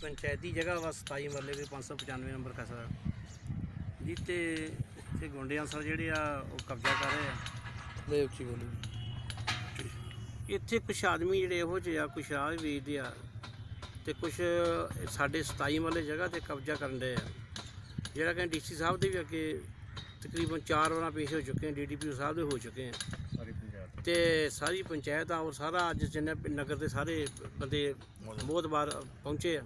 ਪੰਚਾਇਤੀ ਜਗ੍ਹਾ ਵਾ 27 ਮਰਲੇ ਦੇ 595 ਨੰਬਰ ਖਸਰਾ ਜਿੱਤੇ ਤੇ ਗੁੰਡੇ ਅਨਸਰ ਜਿਹੜੇ ਆ ਉਹ ਕਬਜ਼ਾ ਕਰ ਰਹੇ ਆ। ਲੈ ਉੱਚੀ ਬੋਲੀ। ਇੱਥੇ ਕੁਝ ਆਦਮੀ ਜਿਹੜੇ ਇਹੋ ਜਿਹੇ ਆ ਕੁਝ ਵੀ ਵੇਚਦੇ ਆ ਤੇ ਕੁਝ ਸਾਡੇ 27 ਮਰਲੇ ਜਗ੍ਹਾ ਤੇ ਕਬਜ਼ਾ ਕਰਨ ਦੇ ਆ। ਜਿਹੜਾ ਕਿ ਡੀਸੀ ਸਾਹਿਬ ਦੇ ਵੀ ਅੱਗੇ ਤਕਰੀਬਨ 4 ਵਾਰਾਂ ਪੇਸ਼ ਹੋ ਚੁੱਕੇ ਆ ਡੀਡੀਪੀ ਸਾਹਿਬ ਦੇ ਹੋ ਚੁੱਕੇ ਆ। ਤੇ ਸਾਰੀ ਪੰਚਾਇਤ ਆ ਔਰ ਸਾਰਾ ਅੱਜ ਜਿੰਨੇ ਨਗਰ ਦੇ ਸਾਰੇ ਬੰਦੇ ਮੋਦਬਾਰ ਪਹੁੰਚੇ ਆ।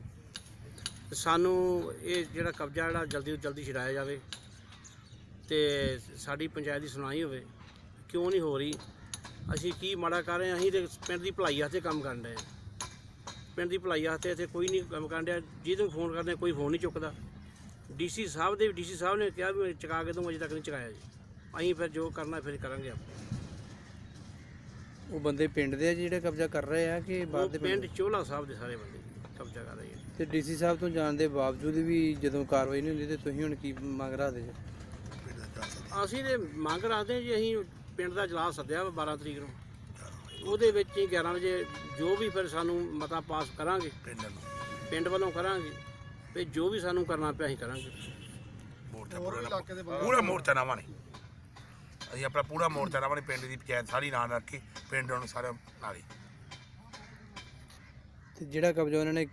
ਤੇ ਸਾਨੂੰ ਇਹ ਜਿਹੜਾ ਕਬਜ਼ਾ ਜਿਹੜਾ ਜਲਦੀ ਤੋਂ ਜਲਦੀ ਛਡਾਇਆ ਜਾਵੇ ਤੇ ਸਾਡੀ ਪੰਚਾਇਤ ਦੀ ਸੁਣਾਈ ਹੋਵੇ। ਕਿਉਂ ਨਹੀਂ ਹੋ ਰਹੀ? ਅਸੀਂ ਕੀ ਮਾੜਾ ਕਰ ਰਹੇ ਹਾਂ? ਅਸੀਂ ਤੇ ਪਿੰਡ ਦੀ ਭਲਾਈ ਵਾਸਤੇ ਕੰਮ ਕਰਨ ਰਹੇ ਹਾਂ। ਪਿੰਡ ਦੀ ਭਲਾਈ ਵਾਸਤੇ ਇੱਥੇ ਕੋਈ ਨਹੀਂ ਕੰਮ ਕਰਨ ਰਿਹਾ ਜਿਹਨੂੰ ਫੋਨ ਕਰਦੇ ਕੋਈ ਫੋਨ ਨਹੀਂ ਚੁੱਕਦਾ। ਡੀਸੀ ਸਾਹਿਬ ਦੇ ਡੀਸੀ ਸਾਹਿਬ ਨੇ ਕਿਹਾ ਵੀ ਚੁਕਾ ਕੇ ਦੂੰਗਾ ਅਜੇ ਤੱਕ ਨਹੀਂ ਚੁਕਾਇਆ ਜੀ। ਅਸੀਂ ਫਿਰ ਜੋ ਕਰਨਾ ਫਿਰ ਕਰਾਂਗੇ ਆਪਾਂ। ਉਹ ਬੰਦੇ ਪਿੰਡ ਦੇ ਆ ਜਿਹੜੇ ਕਬਜ਼ਾ ਕਰ ਰਹੇ ਆ ਕਿ ਬਾਹਰ ਦੇ ਪਿੰਡ ਚੋਲਾ ਸਾਹਿਬ ਦੇ ਸਾਰੇ ਬੰਦੇ। ਤੇ ਡੀਸੀ ਸਾਹਿਬ ਤੋਂ ਜਾਣ ਦੇ ਬਾਵਜੂਦ ਵੀ ਜਦੋਂ ਕਾਰਵਾਈ ਨਹੀਂ ਹੁੰਦੀ ਤੇ ਤੁਸੀਂ ਹੁਣ ਕੀ ਮੰਗ ਰੱਖਦੇ ਜੀ? ਅਸੀਂ ਤੇ ਮੰਗ ਰੱਖਦੇ ਹਾਂ ਜੀ ਅਸੀਂ ਪਿੰਡ ਦਾ ਇਜਲਾਸ ਸੱਦਿਆ ਵਾ 12 ਤਰੀਕ ਨੂੰ। ਉਹਦੇ ਵਿੱਚ ਹੀ 11 ਵਜੇ ਜੋ ਵੀ ਫਿਰ ਸਾਨੂੰ ਮਤਾ ਪਾਸ ਕਰਾਂਗੇ। ਪਿੰਡ ਵੱਲੋਂ ਕਰਾਂਗੇ। ਤੇ ਜੋ ਵੀ ਸਾਨੂੰ ਕਰਨਾ ਪਿਆ ਅਸੀਂ ਕਰਾਂਗੇ। ਮੋਰਚਾ ਪੂਰਾ ਪੂਰਾ ਮੋਰਚਾ ਨਾਵਾਂ ਅਸੀਂ ਆਪਣਾ ਪੂਰਾ ਮੋਰਚਾ ਨਾਵਾਂ ਪਿੰਡ ਦੀ ਪੰਚਾਇਤ ਸਾਰੀ ਨਾਲ ਰੱਖ ਕੇ ਪਿੰਡ ਨੂੰ ਸਾਰੇ ਨਾਲੇ ਤੇ ਜਿਹੜਾ ਕਬਜ਼ਾ ਉਹਨਾਂ ਨੇ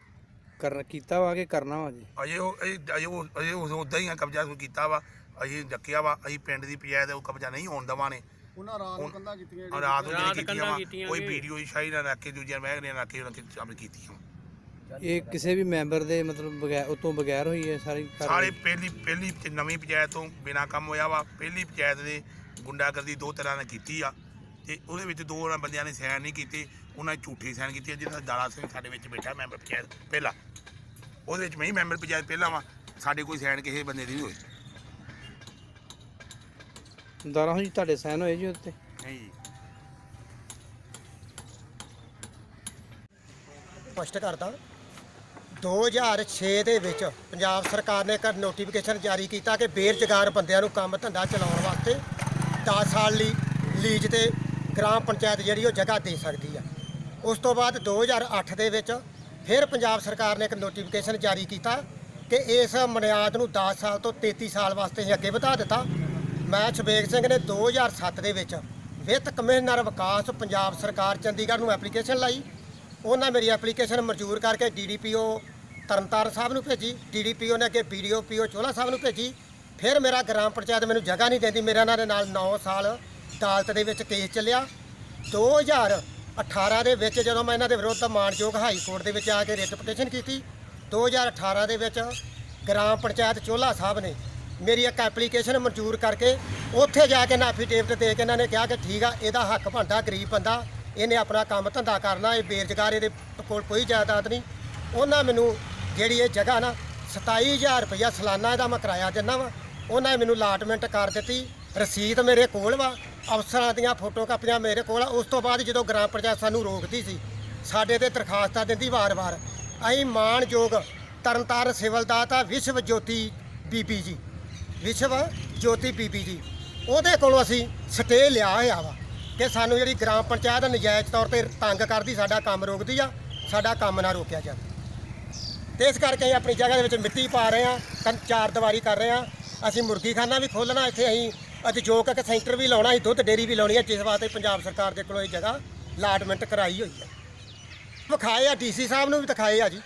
ਕਰ ਕੀਤਾ ਵਾ ਕਿ ਕਰਨਾ ਵਾ ਜੀ ਅਜੇ ਉਹ ਅਜੇ ਅਜੇ ਉਹ ਅਜੇ ਉਹ ਉਦਾਂ ਹੀ ਆ ਕਬਜ਼ਾ ਕੀਤਾ ਵਾ ਅਸੀਂ ਰੱਖਿਆ ਵਾ ਅਸੀਂ ਪਿੰਡ ਦੀ ਪੰਚਾਇਤ ਉਹ ਕਬਜ਼ਾ ਨਹੀਂ ਹੋਣ ਦੇਵਾਂਗੇ ਉਹਨਾਂ ਰਾਤ ਨੂੰ ਕੰਧਾਂ ਕੀਤੀਆਂ ਰਾਤ ਨੂੰ ਰਾਤ ਜਿਹੜੀ ਕੀਤੀਆਂ ਕੰਧਾਂ ਵਾ ਕੀਤੀਆਂ ਕੋਈ ਜੀ। ਵੀਡੀਓ ਸ਼ਾਹੀ ਨਾਲ ਰੱਖ ਕੇ ਦੂਜੀਆਂ ਮਹਿਕਮੇ ਨਾਲ ਰੱਖ ਕੇ ਉਹਨਾਂ ਨੇ ਸ਼ਾਮਲ ਕੀਤੀਆਂ ਇਹ ਕਿਸੇ ਵੀ ਮੈਂਬਰ ਦੇ ਮਤਲਬ ਬਗੈਰ ਉਤੋਂ ਬਗੈਰ ਹੋਈ ਹੈ ਸਾਰੀ ਸਾਰੇ ਕਾਰਵਾਈ? ਪਹਿਲੀ ਪਹਿਲੀ ਤੇ ਨਵੀਂ ਪੰਚਾਇਤ ਤੋਂ ਬਿਨਾ ਕੰਮ ਹੋਇਆ ਵਾ ਪਹਿਲੀ ਪੰਚਾਇਤ ਦੇ ਗੁੰਡਾਗਰਦੀ ਦੋ ਤਰ੍ਹਾਂ ਨੇ ਕੀਤੀ ਆ ਤੇ ਉਹਦੇ ਵਿੱਚ ਦੋ ਉਹਨਾਂ ਬੰਦਿਆਂ ਨੇ ਸਾਈਨ ਨਹੀਂ ਕੀਤੇ ਉਹਨਾਂ ਨੇ ਝੂਠੇ ਸਾਈਨ ਕੀਤੇ ਜਿਹਦਾ ਦਾਰਾ ਸਿੰਘ ਸਾਡੇ ਵਿੱਚ ਬੈਠਾ ਮੈਂਬਰ ਪੰਚਾਇਤ ਪਹਿਲਾ। ਉਹਦੇ ਵਿੱਚ ਮੈਂ ਹੀ ਮੈਂਬਰ ਪੰਚਾਇਤ ਪਹਿਲਾ ਵਾਂ ਸਾਡੇ ਕੋਈ ਸਾਈਨ ਕਿਸੇ ਬੰਦੇ ਦੀ ਨਹੀਂ ਹੋਈ। ਦਾਰਾ ਜੀ ਤੁਹਾਡੇ ਸਾਈਨ ਹੋਏ ਜੀ ਉੱਤੇ? ਨਹੀਂ ਜੀ। ਸਪਸ਼ਟ ਕਰਦਾ 2006 ਦੇ ਵਿੱਚ ਪੰਜਾਬ ਸਰਕਾਰ ਨੇ ਇੱਕ ਨੋਟੀਫਿਕੇਸ਼ਨ ਜਾਰੀ ਕੀਤਾ ਕਿ ਬੇਰੁਜ਼ਗਾਰ ਬੰਦਿਆਂ ਨੂੰ ਕੰਮ ਧੰਦਾ ਚਲਾਉਣ ਵਾਸਤੇ 10 ਸਾਲ ਲਈ ਲੀਜ਼ ਤੇ ਗ੍ਰਾਮ ਪੰਚਾਇਤ ਜਿਹੜੀ ਉਹ ਜਗ੍ਹਾ ਦੇ ਸਕਦੀ ਆ। ਉਸ ਤੋਂ ਬਾਅਦ 2008 ਦੇ ਵਿੱਚ ਫਿਰ ਪੰਜਾਬ ਸਰਕਾਰ ਨੇ ਇੱਕ ਨੋਟੀਫਿਕੇਸ਼ਨ ਜਾਰੀ ਕੀਤਾ ਕਿ ਇਸ ਮਨਿਆਦ ਨੂੰ 10 ਸਾਲ ਤੋਂ 33 ਸਾਲ ਵਾਸਤੇ ਹੀ ਅੱਗੇ ਵਧਾ ਦਿੱਤਾ। ਮੈਂ ਸ਼ਬੇਗ ਸਿੰਘ ਨੇ 2007 ਦੇ ਵਿੱਚ ਵਿੱਤ ਕਮਿਸ਼ਨਰ ਵਿਕਾਸ ਪੰਜਾਬ ਸਰਕਾਰ ਚੰਡੀਗੜ੍ਹ ਨੂੰ ਐਪਲੀਕੇਸ਼ਨ ਲਾਈ। ਉਹਨਾਂ ਮੇਰੀ ਐਪਲੀਕੇਸ਼ਨ ਮਨਜ਼ੂਰ ਕਰਕੇ ਡੀਡੀਪੀਓ ਤਰਨਤਾਰਨ ਸਾਹਿਬ ਨੂੰ ਭੇਜੀ। ਡੀਡੀਪੀਓ ਨੇ ਅੱਗੇ ਬੀਡੀਓ ਪੀਓ ਚੋਲਾ ਸਾਹਿਬ ਨੂੰ ਭੇਜੀ। ਫਿਰ ਮੇਰਾ ਗ੍ਰਾਮ ਪੰਚਾਇਤ ਮੈਨੂੰ ਜਗ੍ਹਾ ਨਹੀਂ ਦਿੰਦੀ। ਮੇਰਾ ਇਹਨਾਂ ਦੇ ਨਾਲ 9 ਸਾਲ ਅਦਾਲਤ ਦੇ ਵਿੱਚ ਕੇਸ ਚੱਲਿਆ। 2018 ਦੇ ਵਿੱਚ ਜਦੋਂ ਮੈਂ ਇਹਨਾਂ ਦੇ ਵਿਰੁੱਧ ਮਾਨਯੋਗ ਹਾਈ ਕੋਰਟ ਦੇ ਵਿੱਚ ਆ ਕੇ ਰਿਟ ਪਟੀਸ਼ਨ ਕੀਤੀ 2018 ਦੇ ਵਿੱਚ ਗ੍ਰਾਮ ਪੰਚਾਇਤ ਚੋਲਾ ਸਾਹਿਬ ਨੇ ਮੇਰੀ ਇੱਕ ਐਪਲੀਕੇਸ਼ਨ ਮਨਜ਼ੂਰ ਕਰਕੇ ਉੱਥੇ ਜਾ ਕੇ ਨਾ ਐਫੀਡੇਵਿਟ ਦੇ ਕੇ ਇਹਨਾਂ ਨੇ ਕਿਹਾ ਕਿ ਠੀਕ ਆ, ਇਹਦਾ ਹੱਕ ਬਣਦਾ, ਗਰੀਬ ਬੰਦਾ, ਇਹਨੇ ਆਪਣਾ ਕੰਮ ਧੰਦਾ ਕਰਨਾ, ਇਹ ਬੇਰੁਜ਼ਗਾਰ, ਇਹਦੇ ਕੋਲ ਕੋਈ ਜਾਇਦਾਦ ਨਹੀਂ। ਉਹਨਾਂ ਮੈਨੂੰ ਜਿਹੜੀ ਇਹ ਜਗ੍ਹਾ ਨਾ 27000 ਰੁਪਇਆ ਸਾਲਾਨਾ ਇਹਦਾ ਮੈਂ ਕਿਰਾਇਆ ਦਿੰਦਾ ਵਾ। ਉਹਨਾਂ ਨੇ ਮੈਨੂੰ ਅਲਾਟਮੈਂਟ ਕਰ ਦਿੱਤੀ, ਰਸੀਦ ਮੇਰੇ ਕੋਲ ਵਾ। ਅਫਸਰਾਂ ਦੀਆਂ ਫੋਟੋ ਕਾਪੀਆਂ ਮੇਰੇ ਕੋਲ ਆ। ਉਸ ਤੋਂ ਬਾਅਦ ਜਦੋਂ ਗ੍ਰਾਮ ਪੰਚਾਇਤ ਸਾਨੂੰ ਰੋਕਦੀ ਸੀ, ਸਾਡੇ ਤੇ ਦਰਖਾਸਤਾਂ ਦਿੰਦੀ ਵਾਰ-ਵਾਰ। ਅਸੀਂ ਮਾਣਯੋਗ ਤਰਨਤਾਰਨ ਸਿਵਲ ਦਾ ਤਾਂ ਵਿਸ਼ਵ ਜੋਤੀ ਬੀਬੀ ਜੀ। ਵਿਸ਼ਵ ਜੋਤੀ ਬੀਬੀ ਜੀ। ਉਹਦੇ ਕੋਲੋਂ ਅਸੀਂ ਸਟੇ ਲਿਆ ਹੋਇਆ ਵਾ ਕਿ ਸਾਨੂੰ ਜਿਹੜੀ ਗ੍ਰਾਮ ਪੰਚਾਇਤ ਨਜਾਇਜ਼ ਤੌਰ ਤੇ ਤੰਗ ਕਰਦੀ, ਸਾਡਾ ਕੰਮ ਰੋਕਦੀ ਆ, ਸਾਡਾ ਕੰਮ ਨਾ ਰੋਕਿਆ ਜਾਵੇ। ਤੇ ਇਸ ਕਰਕੇ ਅਸੀਂ ਆਪਣੀ ਜਗ੍ਹਾ ਦੇ ਵਿੱਚ ਮਿੱਟੀ ਪਾ ਰਹੇ ਆ ਕੰਨ ਚਾਰ ਦੀਵਾਰੀ ਕਰ ਰਹੇ ਆ। ਅਸੀਂ ਮੁਰਗੀ ਖਾਨਾ ਵੀ ਖੋਲਣਾ ਇੱਥੇ ਅਸੀਂ ਉਦਯੋਗਿਕ ਇੱਕ ਸੈਂਟਰ ਵੀ ਲਾਉਣਾ ਅਸੀਂ ਦੁੱਧ ਡੇਅਰੀ ਵੀ ਲਾਉਣੀ ਹੈ ਜਿਸ ਵਾਸਤੇ ਪੰਜਾਬ ਸਰਕਾਰ ਦੇ ਕੋਲੋਂ ਇਹ ਜਗ੍ਹਾ ਅਲਾਟਮੈਂਟ ਕਰਾਈ ਹੋਈ ਹੈ ਵਿਖਾਏ ਆ ਡੀਸੀ ਸਾਹਿਬ ਨੂੰ ਵੀ ਦਿਖਾਏ ਆ ਜੀ।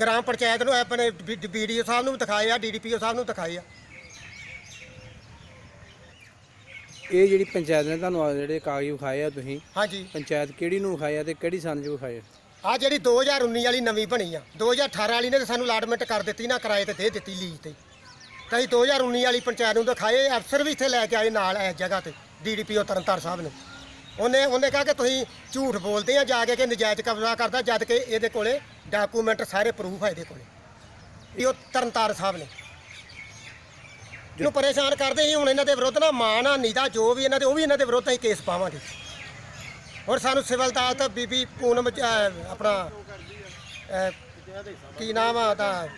ਗ੍ਰਾਮ ਪੰਚਾਇਤ ਨੂੰ ਆਪਣੇ ਬੀਡੀਓ ਸਾਹਿਬ ਨੂੰ ਵੀ ਦਿਖਾਏ ਆ ਡੀਡੀਪੀਓ ਸਾਹਿਬ ਨੂੰ ਦਿਖਾਏ ਆ। ਇਹ ਜਿਹੜੀ ਪੰਚਾਇਤ ਨੇ ਤੁਹਾਨੂੰ ਆਹ ਜਿਹੜੇ ਕਾਗਜ਼ ਵਿਖਾਏ ਆ ਤੁਸੀਂ ਹਾਂਜੀ। ਪੰਚਾਇਤ ਕਿਹੜੀ ਨੂੰ ਵਿਖਾਏ ਆ ਤੇ ਕਿਹੜੀ ਸੰਨ ਚ ਵਿਖਾਏ ਆ? ਆ ਜਿਹੜੀ 2019 ਵਾਲੀ ਨਵੀਂ ਬਣੀ ਆ 2018 ਵਾਲੀ ਨੇ ਤਾਂ ਸਾਨੂੰ ਅਲਾਟਮੈਂਟ ਕਰ ਦਿੱਤੀ ਨਾ ਕਿਰਾਏ ਤੇ ਦੇ ਦਿੱਤੀ ਲੀਜ਼ ਤੇ। ਤਾਂ ਅਸੀਂ 2019 ਵਾਲੀ ਪੰਚਾਇਤ ਨੂੰ ਦਿਖਾਏ, ਅਫਸਰ ਵੀ ਇੱਥੇ ਲੈ ਕੇ ਆਏ ਨਾਲ ਇਸ ਜਗ੍ਹਾ ਤੇ ਡੀਡੀਪੀਓ ਤਰਨਤਾਰ ਸਾਹਿਬ ਨੇ। ਉਹਨੇ ਉਹਨੇ ਕਿਹਾ ਕਿ ਤੁਸੀਂ ਝੂਠ ਬੋਲਦੇ ਆ, ਜਾ ਕੇ ਕਿ ਨਜਾਇਜ਼ ਕਬਜ਼ਾ ਕਰਦਾ, ਜਦ ਕਿ ਇਹਦੇ ਕੋਲੇ ਡਾਕੂਮੈਂਟ ਸਾਰੇ ਪ੍ਰੂਫ ਆ ਇਹਦੇ ਕੋਲੇ। ਵੀ ਉਹ ਤਰਨਤਾਰ ਸਾਹਿਬ ਨੇ। ਜਿਹਨੂੰ ਪਰੇਸ਼ਾਨ ਕਰਦੇ ਸੀ, ਹੁਣ ਇਹਨਾਂ ਦੇ ਵਿਰੁੱਧ ਨਾ ਮਾਨ ਆ, ਨੀਦਾ ਜੋ ਵੀ ਇਹਨਾਂ ਦੇ, ਉਹ ਵੀ ਇਹਨਾਂ ਦੇ ਵਿਰੁੱਧ ਅਸੀਂ ਕੇਸ ਪਾਵਾਂਗੇ। ਹੁਣ ਸਾਨੂੰ ਸਿਵਲ ਅਦਾਲਤ ਬੀਬੀ ਪੂਨਮ ਆਪਣਾ ਕੀ ਨਾਮ ਆ ਉਹਦਾ?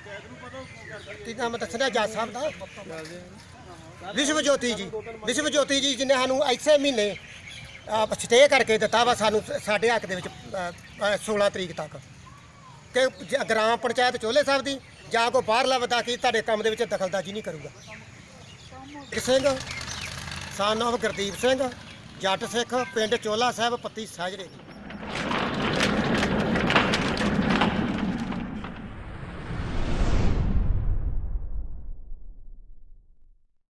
ਕੀ ਨਾਮ ਆ ਦੱਸਣਾ ਜੱਜ ਸਾਹਿਬ ਦਾ? ਵਿਸ਼ਵ ਜੋਤੀ ਜੀ ਵਿਸ਼ਵ ਜੋਤੀ ਜੀ ਜਿਹਨੇ ਸਾਨੂੰ ਐਸੇ ਮਹੀਨੇ ਸਟੇ ਕਰਕੇ ਦਿੱਤਾ ਵਾ ਸਾਨੂੰ ਸਾਡੇ ਹੱਕ ਦੇ ਵਿੱਚ ਅਹ, ਅਹ, 16 ਤਰੀਕ ਤੱਕ। ਕਿ ਜ- ਗ੍ਰਾਮ ਪੰਚਾਇਤ ਚੋਲੇ ਸਾਹਿਬ ਦੀ ਜਾਂ ਕੋਈ ਬਾਹਰਲਾ ਬੰਦਾ ਕੀ ਤੁਹਾਡੇ ਕੰਮ ਦੇ ਵਿੱਚ ਦਖਲਅੰਦਾਜ਼ੀ ਨਹੀਂ ਕਰੂਗਾ। ਇੱਕ ਸਿੰਘ ਸਨ of ਗੁਰਦੀਪ ਸਿੰਘ ਜੱਟ ਸਿੱਖ ਪਿੰਡ ਚੋਲਾ ਸਾਹਿਬ ਪੱਤੀ ਸਾਜਰੇ।